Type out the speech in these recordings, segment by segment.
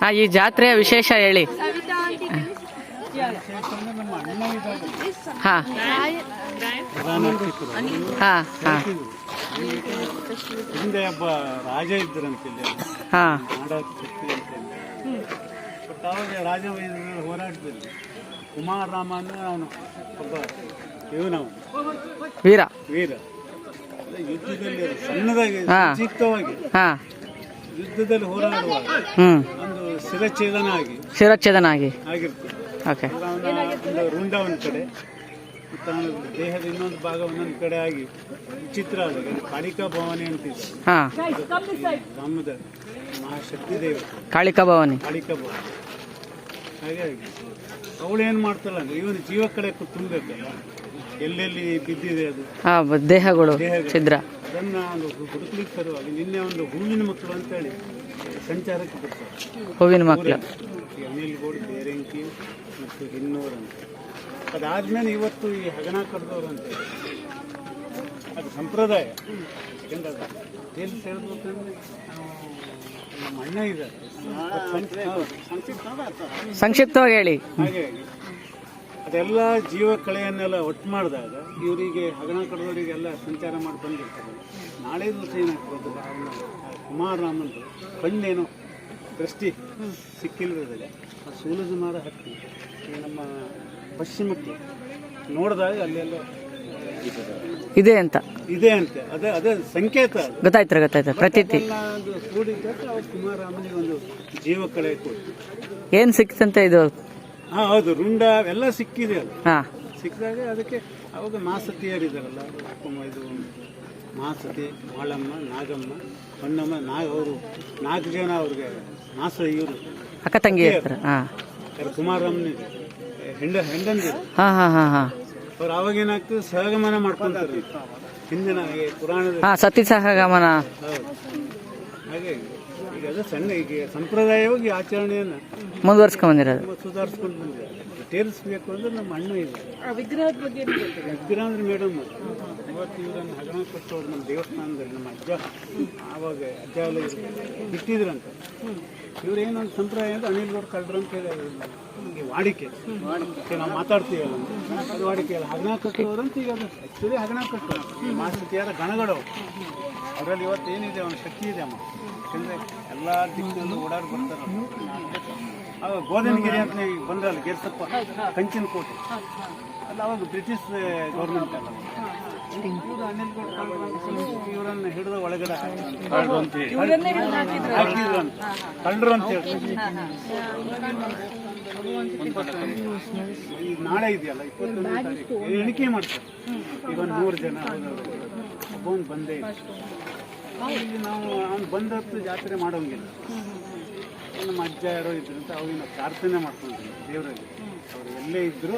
ಹಾ ಈ ಜಾತ್ರೆಯ ವಿಶೇಷ ಹೇಳಿ. ಹಾಂ. ಹಾಂ ಹಾಂ. ಹಿಂದೆ ಒಬ್ಬ ರಾಜ ಇದ್ದರಂತೆ ಇಲ್ಲಿ. ಹಾ. ಅವಾಗ ರಾಜ ಹೋರಾಟದಲ್ಲಿ ಅಂದ್ರೆ ಅವನು ಒಬ್ಬ ಇವನವನು ವೀರ. ವೀರ. ಯುದ್ಧದಲ್ಲಿ ಸಣ್ಣದಾಗಿ. ಚಿಕ್ಕವಾಗಿ ಹಾ. ಯುದ್ಧದಲ್ಲಿ ಹೋರಾಡುವಾಗ ಹ್ಮ್. ಒಂದು ಶಿರಚ್ಛೇದನ ಆಗಿ ಶಿರಚ್ಛೇದನ ಆಗಿ ಆಗಿರ್ತದೆ ಓಕೆ ಒಂದು ರುಂಡ ಒಂದು ಕಡೆ ಮತ್ತು ದೇಹದ ಇನ್ನೊಂದು ಭಾಗ ಒಂದೊಂದು ಕಡೆ ಆಗಿ ವಿಚಿತ್ರ ಆದಾಗ ಕಾಳಿಕಾ ಭವಾನಿ ಅಂತಿದೆ ಹಾ. ರಾಮದ ಮಹಾಶಕ್ತಿ ದೇವ. ಕಾಳಿಕಾ ಭವಾನಿ. ಕಾಳಿಕಾ ಭವಾನಿ. ಹಾಗಾಗಿ ಅವಳು ಏನು ಮಾಡ್ತಾಳ ಅಂದ್ರೆ ಇವನು ಜೀವ ಕಡೆ ತುಂಬಬೇಕಲ್ಲ. ಎಲ್ಲೆಲ್ಲಿ ಬಿದ್ದಿದೆ ಅದು? ಹಾ ದೇಹಗಳು ದೇಹಗಳು. ಛಿದ್ರ. ಅದನ್ನ ಒಂದು ಹುಡುಕ್ಲಿಕ್ಕೆ ತರುವಾಗ ನಿನ್ನೆ ಒಂದು ಹೂವಿನ ಮಕ್ಕಳು ಅಂತೇಳಿ ಸಂಚಾರಕ್ಕೆ ಬರ್ತಾರೆ. ಹೂವಿನ ಮಕ್ಕಳು ಈ ಅನಿಲ್ ಗೋಡ್ ಬೇರೆಂಕಿ ಮತ್ತು ಹಿನ್ನೂರು ಅಂತ. ಅದಾದ್ಮೇಲೆ ಇವತ್ತು ಈ ಹಗನ ಕಡ್ದವ್ರು ಅಂತ. ಅದು ಸಂಪ್ರದಾಯ. ಯಾಕಂದ್ರೆ ಹೇಳ್ಬೇಕಂದ್ರೆ ನಮ್ಮ ಅಣ್ಣ ಇದ್ದಾರೆ. ಸಂಕ್ಷಿಪ್ತವಾಗಿ ಹೇಳಿ. ಅದೆಲ್ಲ ಜೀವ ಕಳೆಯನ್ನೆಲ್ಲ ಒಟ್ಟು ಮಾಡಿದಾಗ ಇವರಿಗೆ ಹಗಣ ಕಡದವರಿಗೆಲ್ಲ ಸಂಚಾರ ಮಾಡಿ ಬಂದಿರ್ತಾರೆ. ನಾಳೆ ದಿವಸ ಏನಾಗ್ತದೆ ಕುಮಾರ್ ಕುಮಾರರಾಮಂದು ಕಣ್ಣೇನು ದೃಷ್ಟಿ ಸಿಕ್ಕಿಲ್ಲದೆ ಆ ಸೂಲಜ ಮಾರ ಹತ್ತಿ ನಮ್ಮ ಪಶ್ಚಿಮಕ್ಕೆ ನೋಡಿದಾಗ ಅಲ್ಲೆಲ್ಲ ಇದೆ ಅಂತ. ಇದೆ ಅಂತ. ಅದೇ ಅದೇ ಸಂಕೇತ ಗೊತ್ತಾಯ್ತಾರೆ ಗೊತ್ತಾಯ್ತು ಗೊತ್ತಾಯ್ತು. ಪ್ರತೀತಿ. ಅವ್ರು ಕುಮಾರರಾಮನಿಗೆ ಒಂದು ಜೀವ ಕಳೆ ಕೊಟ್ಟು ಏನು ಸಿಕ್ತಂತೆ ಇದು? ಹಾ ಹೌದು ರುಂಡ ಎಲ್ಲ ಸಿಕ್ಕಿದೆ ಅದು. ಹಾ. ಸಿಕ್ಕಿದಾಗ ಅದಕ್ಕೆ ಅವಾಗ ಮಾಸತಿಯರಿದ್ದಾರಲ್ಲ ಅಪ್ಪಮ್ಮ ಇದು ಮಾಸತಿ ಮಾಳಮ್ಮ ನಾಗಮ್ಮ ಹೊನ್ನಮ್ಮ ನಾಗ ಅವರು ನಾಲ್ಕು ಜನ ಅವ್ರಿಗೆ ಮಾಸ ಇವರು. ಅಕ್ಕ ತಂಗಿ ಇರ್ತಾರೆ ಹಾ. ಕುಮಾರಮ್ಮನಿದೆ ಹೆಂಡ ಹೆಂಡಂದಿರು. ಹಾ ಹಾ ಹಾ ಹಾ. ಅವ್ರು ಅವಾಗ ಏನಾಗ್ತದೆ ಸಹಗಮನ ಮಾಡ್ಕೊಂತಾರೆ. ಹಿಂದಿನ ಈ ಪುರಾಣದ ಹಾ ಸತಿ ಸಹಗಮನ. ಹೌದು. ಹಾಗಾಗಿ ಈಗ ಅದು ಸಣ್ಣ ಈಗ ಸಂಪ್ರದಾಯವಾಗಿ ಆಚರಣೆಯನ್ನು ಮುಂದುವರ್ಸ್ಕೊಂಡ್ ಬಂದಿರೋದು. ತುಂಬ ಸುಧಾರಿಸ್ಕೊಂಡು ಬಂದಿದೆ ತೇರಿಸ್ಬೇಕು ಬೇಕು ಅಂದ್ರೆ ನಮ್ಮ ಅಣ್ಣ ಇದೆ ವಿಗ್ರಹದ ಬಗ್ಗೆ ವಿಗ್ರಹ ಅಂದ್ರೆ ಮೇಡಮ್ ಇವತ್ತು ಇವರನ್ನು ಹಗರಣ ಕೊಟ್ಟವ್ರು ನಮ್ಮ ದೇವಸ್ಥಾನದಲ್ಲಿ ನಮ್ಮ ಅಜ್ಜ ಆವಾಗ ಅಜ್ಜ ಎಲ್ಲ ಇರ್ತಾರೆ. ಬಿಟ್ಟಿದ್ರಂತೆ. ಇವ್ರು ಏನೊಂದು ಸಂಪ್ರದಾಯ ಅಂದ್ರೆ ಅನಿಲ್ ಗೌಡ್ ಕಳ್ಳರು ಅಂತ ಹೇಳಿ ಈ ವಾಡಿಕೆ. ವಾಡಿಕೆ. ನಾವು ಮಾತಾಡ್ತೀವಲ್ಲ ಅದು ವಾಡಿಕೆ ಅಲ್ಲ. ಹಗರಣ ಕಟ್ಟೋರು ಅಂತ ಈಗ ಅದು ಆ್ಯಕ್ಚುಲಿ ಹಗಣ ಕಟ್ಟೋರು ಮಾಸತಿಯಾರ ಗಣಗಳು ಅವರಲ್ಲಿ ಇವತ್ತು ಏನಿದೆ ಅವನ ಶಕ್ತಿ ಇದೆ ಅಮ್ಮ. ಯಾಕಂದ್ರೆ ಎಲ್ಲ ದಿಕ್ಕಿನಲ್ಲೂ ಓಡಾಡಿ ಬರ್ತಾರೆ ಅವಾಗ ಗೋಧನಗಿರಿ ಅಂತ ಈಗ ಬಂದ್ರಲ್ಲ ಗೇರ್ಸಪ್ಪ ಕಂಚಿನ ಕೋಟೆ ಅಲ್ಲ ಅವಾಗ ಬ್ರಿಟಿಷ್ ಗೌರ್ಮೆಂಟ್ ಅಲ್ಲ. ಇವ್ರು ಅನಿಲ್ ಇವರನ್ನ ಹಿಡಿದು ಒಳಗಡೆ ಕಳ್ಳರು ಅಂತ ಹೇಳಿ. ಹಾಕಿದ್ರು. ಅಂತ. ಕಳ್ಳರು ಅಂತ ಹೇಳಿ ನಾಳೆ ಇದೆಯಲ್ಲ ಇಪ್ಪತ್ತೊಂದನೇ ತಾರೀಕು. ಎಣಿಕೆ ಮಾಡ್ತಾರೆ. ಈಗ ಒಂದು ನೂರು ಜನ ಒಬ್ಬನು ಬಂದೇ ಇಲ್ಲ ನಾವು ಅವ್ನು ಬಂದತ್ತು ಜಾತ್ರೆ ಮಾಡೋಂಗಿಲ್ಲ. ನಮ್ಮ ಅಜ್ಜ ಯಾರೋ ಇದ್ರು ಅಂತ ನಾವು ಪ್ರಾರ್ಥನೆ ಮಾಡ್ಕೊಂಡಿದ್ವಿ ದೇವರಲ್ಲಿ. ಅವ್ರು ಎಲ್ಲೇ ಇದ್ರು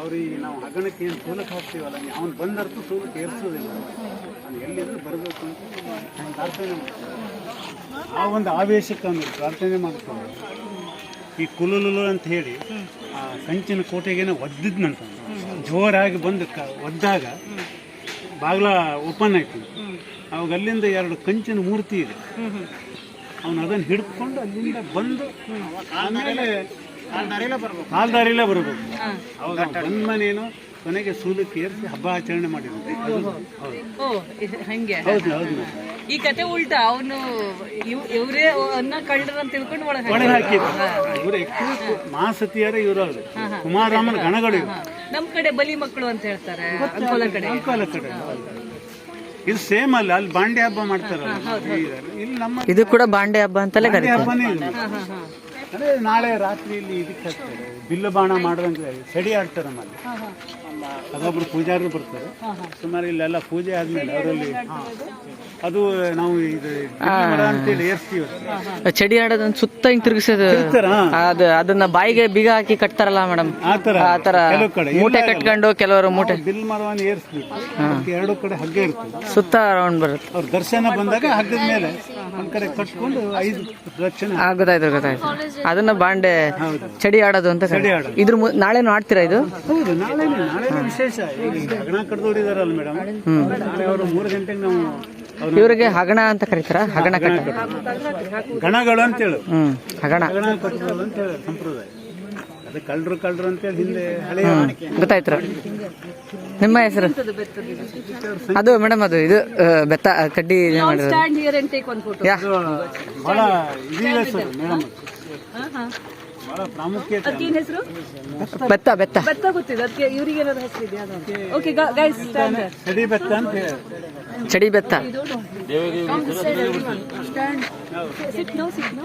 ಅವ್ರಿಗೆ ನಾವು ಹಗಣಕ್ಕೆ ಏನು ಸೂಲಕ್ಕೆ ಹೋಗ್ತೀವಲ್ಲ ಅವ್ನು ಬಂದರ್ತು ಸೂಲಕ್ಕೆ ಏರ್ಸೋದಿಲ್ಲ. ಅವ್ನು ಎಲ್ಲಿದ್ರು ಬರಬೇಕು ಅಂತ ನಾನು ಪ್ರಾರ್ಥನೆ ಮಾಡ್ತಾರೆ. ಆ ಒಂದು ಆವೇಶಕ್ಕೆ ಅವನು ಪ್ರಾರ್ಥನೆ ಮಾಡ್ಕೊಂಡು ಈ ಕುಲುಲುಲು ಅಂತ ಹೇಳಿ ಆ ಕಂಚಿನ ಕೋಟೆಗೇನೆ ಒದ್ದಿದ್ನಂತ. ಜೋರಾಗಿ ಬಂದು ಕ ಒದ್ದಾಗ ಬಾಗ್ಲ ಓಪನ್ ಆಯ್ತು. ಅವಾಗ ಅಲ್ಲಿಂದ ಎರಡು ಕಂಚಿನ ಮೂರ್ತಿ ಇದೆ. ಅವನು ಅದನ್ನು ಹಿಡ್ಕೊಂಡು ಅಲ್ಲಿಂದ ಬಂದು ಆಮೇಲೆ ಕಾಲ್ದಾರಿಲೇ ಬರಬೇಕು. ಅವಾಗ ಬಂದ್ಮನೇನು ಕೊನೆಗೆ ಸೂಲಕ್ಕೆ ಏರಿಸಿ ಹಬ್ಬ ಆಚರಣೆ ಮಾಡಿದ್ರು ಹೌದು. ಹೌದು ಹೌದು. ಈ ಕತೆ ಉಲ್ಟಾ ಅವನು ಇವರೇ ಅನ್ನ ಕಳ್ಳರ ಅಂತ ತಿಳ್ಕೊಂಡು ಒಳಗೆ ಹಾಕಿದ್ರು. ಇವರು ಮಾಸತಿಯರೇ ಇವರು ಅವರು. ಕುಮಾರರಾಮನ ಗಣಗಳು ಇವರು. ನಮ್ ಕಡೆ ಬಲಿ ಮಕ್ಕಳು ಅಂತ ಹೇಳ್ತಾರೆ ಅಂಕೋಲ ಕಡೆ. ಅಂಕೋಲ ಕಡೆ. ಇದು ಸೇಮ್ ಅಲ್ಲ ಅಲ್ಲಿ ಬಾಂಡೆ ಹಬ್ಬ ಮಾಡ್ತಾರೆ ಇಲ್ಲಿ ನಮ್ಮ ಇದು ಕೂಡ ಬಾಂಡೆ ಹಬ್ಬ ಅಂತಲೇ ಕರೀತಾರೆ. ಅಂದ್ರೆ ನಾಳೆ ರಾತ್ರಿ ಇಲ್ಲಿ ಇದಕ್ಕೆ ಹಾಕ್ತಾರೆ ಬಿಲ್ಲು ಬಾಣ ಮಾಡಿದಂಗೆ ಸಡಿ ಆಡ್ತಾರೆ ನಮ್ಮಲ್ಲಿ. ಅದೊಬ್ರು ಪೂಜಾರರು ಬರ್ತಾರೆ. ಸುಮಾರು ಇಲ್ಲೆಲ್ಲ ಪೂಜೆ ಆದ್ಮೇಲೆ ಅವರಲ್ಲಿ ಅದು ನಾವು ಇದು ಅಂತೇಳಿ ಏರ್ಸ್ತೀವಿ. ಚಡಿ ಆಡೋದನ್ನ ಸುತ್ತ ಹಿಂಗ್ ತಿರುಗಿಸೋದು? ಅದು ಅದನ್ನ ಬಾಯಿಗೆ ಬೀಗ ಹಾಕಿ ಕಟ್ತಾರಲ್ಲ ಮೇಡಮ್ ಆ ಥರ ಆ ತರ ಮೂಟೆ ಕಟ್ಕೊಂಡು ಕೆಲವರು ಮೂಟೆ ಬಿಲ್ ಮರವನ್ನು ಏರ್ಸ್ತೀವಿ. ಎರಡು ಕಡೆ ಹಗ್ಗ ಇರ್ತದೆ. ಸುತ್ತ ರೌಂಡ್ ಬರುತ್ತೆ. ಅವ್ರ ದರ್ಶನ ಬಂದಾಗ ಹಗ್ಗದ ಮೇಲೆ. ಆ, ಗೊತ್ತಾಯ್ತು ಗೊತ್ತಾಯ್ತು. ಅದನ್ನ ಬಾಂಡೆ ಚಡಿ ಆಡೋದು ಅಂತ. ಇದ್ರ ನಾಳೆ ನಾಳೆನೂ ಆಡ್ತೀರಾ ಇದು? ಹೌದು ನಾಳೆ ನಾಳೆ ವಿಶೇಷ. ಹಗಣ ಕಡ್ದವ್ರು ಇದಾರಲ್ಲ ಮೇಡಮ್ ನಾಳೆ ಅವರು ಮೂರು ಗಂಟೆಗೆ ನಾವು ಇವ್ರಿಗೆ ಹಗಣ ಅಂತ ಕರೀತಾರ? ಹಗಣ ಕಟ್ಟ. ಗಣಗಳು ಅಂತೇಳು. ಹ್ಮ್ ಹಗಣ. ಗಣ ಕಟ್ಟೋದು ಅಂತ ಹೇಳಿ ಸಂಪ್ರದಾಯ. ಅದು ಕಳ್ಳರು ಕಳ್ಳರು ಅಂತೇಳಿ ಹಿಂದೆ ಹಳೆ ಗೊತ್ತಾಯ್ತು ನಿಮ್ಮ ಹೆಸರು? ಅದು ಮೇಡಮ್ ಅದು ಇದು ಆ, ಬೆತ್ತ ಆ, ಕಡ್ಡಿ ಇದು ಮಾಡಿರೋದು? Stand here and take one photo yeah. ಅದು ಬಹಳ ಇದಿದೆ ಸರ್ ಮೇಡಮ್. ಬಹಳ ಪ್ರಾಮುಖ್ಯತೆ ಏನ್ ಹೆಸರು? ಬೆತ್ತ ಬೆತ್ತ. ಬೆತ್ತ ಗೊತ್ತಿದೆ ಅದಕ್ಕೆ ಇವರಿಗೆ ಏನಾದ್ರು ಹೆಸರು ಇದೆಯಾ ಓಕೆ ಗೈಸ್ ಸ್ಟ್ಯಾಂಡ್ ಸಡಿ ಬೆತ್ತ ಅಂತ ಹೇಳಿ. ಚಡಿ ಬೆತ್ತ. Stand sit no sit no